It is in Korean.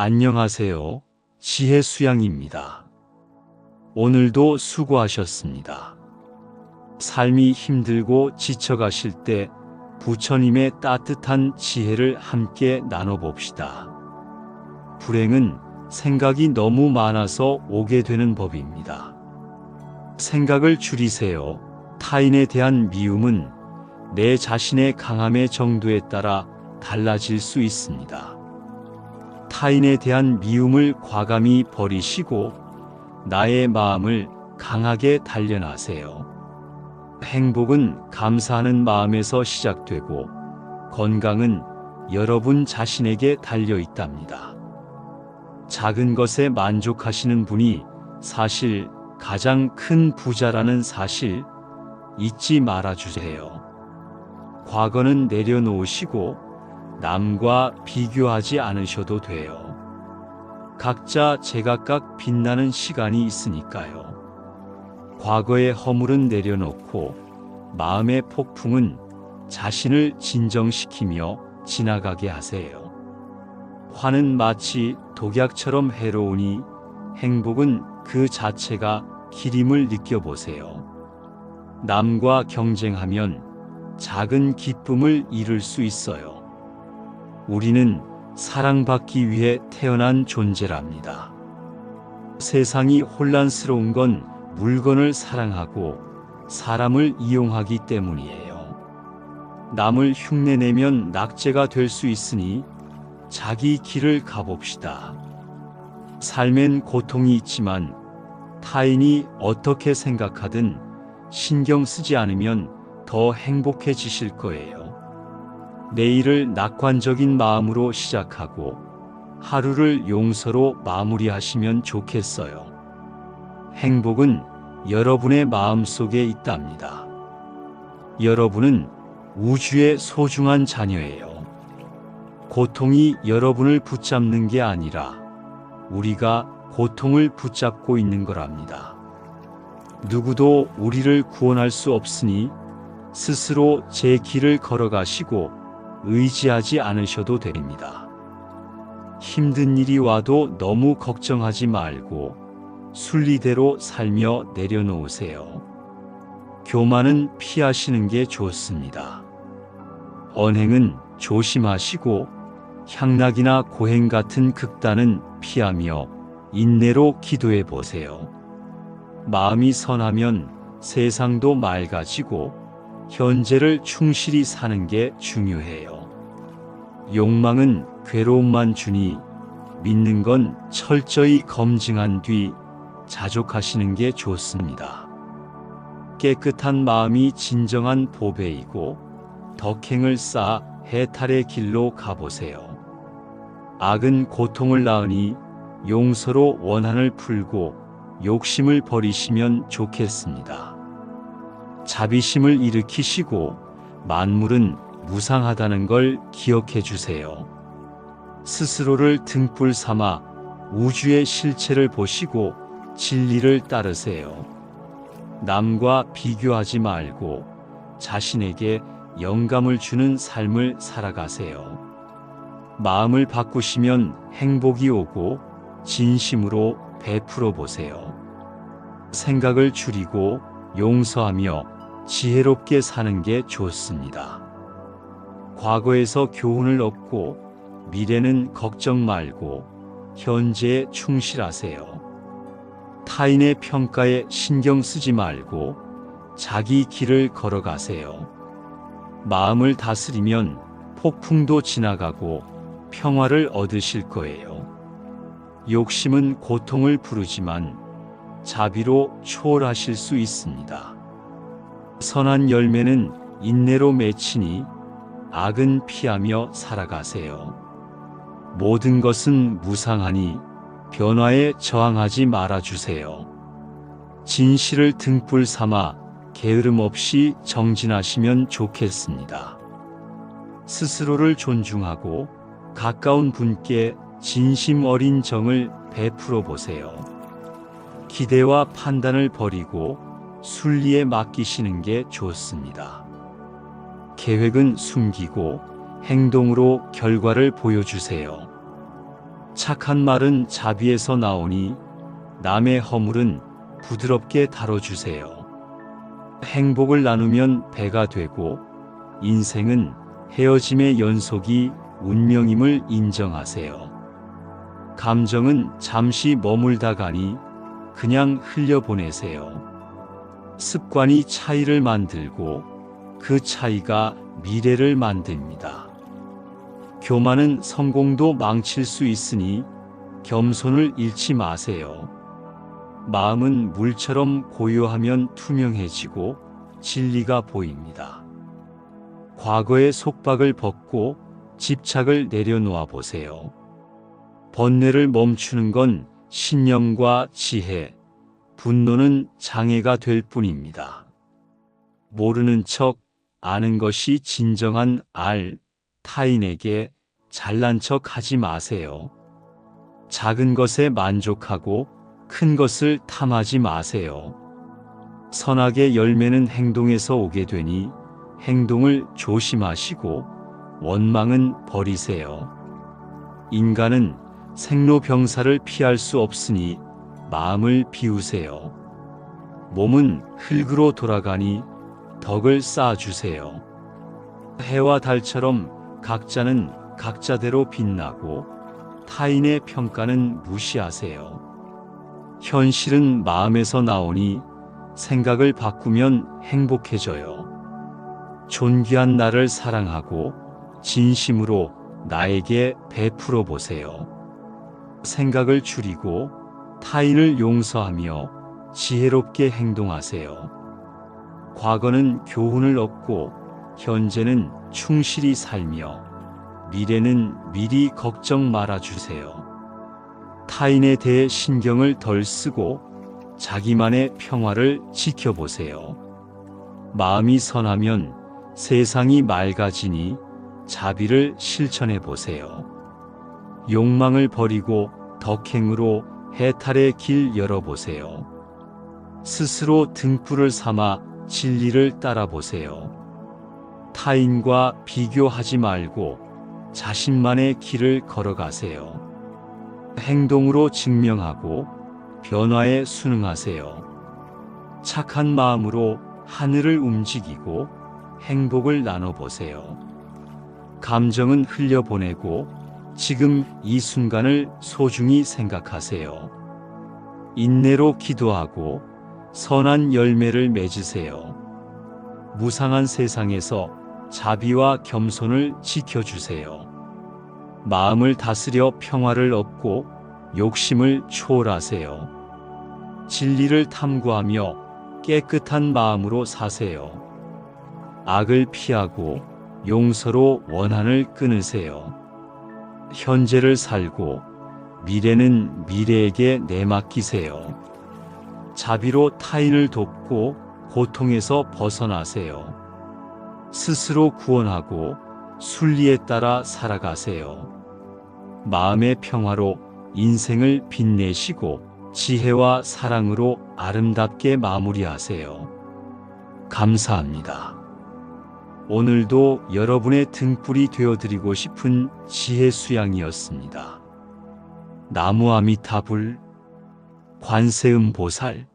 안녕하세요. 지혜 수양입니다. 오늘도 수고하셨습니다. 삶이 힘들고 지쳐가실 때 부처님의 따뜻한 지혜를 함께 나눠봅시다. 불행은 생각이 너무 많아서 오게 되는 법입니다. 생각을 줄이세요. 타인에 대한 미움은 내 자신의 강함의 정도에 따라 달라질 수 있습니다. 타인에 대한 미움을 과감히 버리시고 나의 마음을 강하게 단련하세요. 행복은 감사하는 마음에서 시작되고 건강은 여러분 자신에게 달려 있답니다. 작은 것에 만족하시는 분이 사실 가장 큰 부자라는 사실 잊지 말아 주세요. 과거는 내려놓으시고 남과 비교하지 않으셔도 돼요. 각자 제각각 빛나는 시간이 있으니까요. 과거의 허물은 내려놓고 마음의 폭풍은 자신을 진정시키며 지나가게 하세요. 화는 마치 독약처럼 해로우니 행복은 그 자체가 기림을 느껴보세요. 남과 경쟁하면 작은 기쁨을 잃을 수 있어요. 우리는 사랑받기 위해 태어난 존재랍니다. 세상이 혼란스러운 건 물건을 사랑하고 사람을 이용하기 때문이에요. 남을 흉내내면 낙제가 될 수 있으니 자기 길을 가봅시다. 삶엔 고통이 있지만 타인이 어떻게 생각하든 신경 쓰지 않으면 더 행복해지실 거예요. 내일을 낙관적인 마음으로 시작하고 하루를 용서로 마무리하시면 좋겠어요. 행복은 여러분의 마음 속에 있답니다. 여러분은 우주의 소중한 자녀예요. 고통이 여러분을 붙잡는 게 아니라 우리가 고통을 붙잡고 있는 거랍니다. 누구도 우리를 구원할 수 없으니 스스로 제 길을 걸어가시고 의지하지 않으셔도 됩니다. 힘든 일이 와도 너무 걱정하지 말고 순리대로 살며 내려놓으세요. 교만은 피하시는 게 좋습니다. 언행은 조심하시고 향락이나 고행 같은 극단은 피하며 인내로 기도해 보세요. 마음이 선하면 세상도 맑아지고 현재를 충실히 사는 게 중요해요. 욕망은 괴로움만 주니 믿는 건 철저히 검증한 뒤 자족하시는 게 좋습니다. 깨끗한 마음이 진정한 보배이고 덕행을 쌓아 해탈의 길로 가보세요. 악은 고통을 낳으니 용서로 원한을 풀고 욕심을 버리시면 좋겠습니다. 자비심을 일으키시고 만물은 무상하다는 걸 기억해 주세요. 스스로를 등불 삼아 우주의 실체를 보시고 진리를 따르세요. 남과 비교하지 말고 자신에게 영감을 주는 삶을 살아가세요. 마음을 바꾸시면 행복이 오고 진심으로 베풀어 보세요. 생각을 줄이고 용서하며 지혜롭게 사는 게 좋습니다. 과거에서 교훈을 얻고 미래는 걱정 말고 현재에 충실하세요. 타인의 평가에 신경 쓰지 말고 자기 길을 걸어가세요. 마음을 다스리면 폭풍도 지나가고 평화를 얻으실 거예요. 욕심은 고통을 부르지만 자비로 초월하실 수 있습니다. 선한 열매는 인내로 맺히니 악은 피하며 살아가세요. 모든 것은 무상하니 변화에 저항하지 말아주세요. 진실을 등불 삼아 게으름 없이 정진하시면 좋겠습니다. 스스로를 존중하고 가까운 분께 진심 어린 정을 베풀어 보세요. 기대와 판단을 버리고 순리에 맡기시는 게 좋습니다. 계획은 숨기고 행동으로 결과를 보여주세요. 착한 말은 자비에서 나오니 남의 허물은 부드럽게 다뤄주세요. 행복을 나누면 배가 되고 인생은 헤어짐의 연속이 운명임을 인정하세요. 감정은 잠시 머물다 가니 그냥 흘려보내세요. 습관이 차이를 만들고 그 차이가 미래를 만듭니다. 교만은 성공도 망칠 수 있으니 겸손을 잃지 마세요. 마음은 물처럼 고요하면 투명해지고 진리가 보입니다. 과거의 속박을 벗고 집착을 내려놓아 보세요. 번뇌를 멈추는 건 신념과 지혜, 분노는 장애가 될 뿐입니다. 모르는 척 아는 것이 진정한 알, 타인에게 잘난 척 하지 마세요. 작은 것에 만족하고 큰 것을 탐하지 마세요. 선악의 열매는 행동에서 오게 되니 행동을 조심하시고 원망은 버리세요. 인간은 생로병사를 피할 수 없으니 마음을 비우세요. 몸은 흙으로 돌아가니 덕을 쌓아주세요. 해와 달처럼 각자는 각자대로 빛나고 타인의 평가는 무시하세요. 현실은 마음에서 나오니 생각을 바꾸면 행복해져요. 존귀한 나를 사랑하고 진심으로 나에게 베풀어 보세요. 생각을 줄이고 타인을 용서하며 지혜롭게 행동하세요. 과거는 교훈을 얻고 현재는 충실히 살며 미래는 미리 걱정 말아 주세요. 타인에 대해 신경을 덜 쓰고 자기만의 평화를 지켜보세요. 마음이 선하면 세상이 맑아지니 자비를 실천해 보세요. 욕망을 버리고 덕행으로 해탈의 길 열어보세요. 스스로 등불을 삼아 진리를 따라보세요. 타인과 비교하지 말고 자신만의 길을 걸어가세요. 행동으로 증명하고 변화에 순응하세요. 착한 마음으로 하늘을 움직이고 행복을 나눠보세요. 감정은 흘려보내고 지금 이 순간을 소중히 생각하세요. 인내로 기도하고 선한 열매를 맺으세요. 무상한 세상에서 자비와 겸손을 지켜주세요. 마음을 다스려 평화를 얻고 욕심을 초월하세요. 진리를 탐구하며 깨끗한 마음으로 사세요. 악을 피하고 용서로 원한을 끊으세요. 현재를 살고 미래는 미래에게 내맡기세요. 자비로 타인을 돕고 고통에서 벗어나세요. 스스로 구원하고 순리에 따라 살아가세요. 마음의 평화로 인생을 빛내시고 지혜와 사랑으로 아름답게 마무리하세요. 감사합니다. 오늘도 여러분의 등불이 되어드리고 싶은 지혜 수양이었습니다. 나무 아미타불 관세음 보살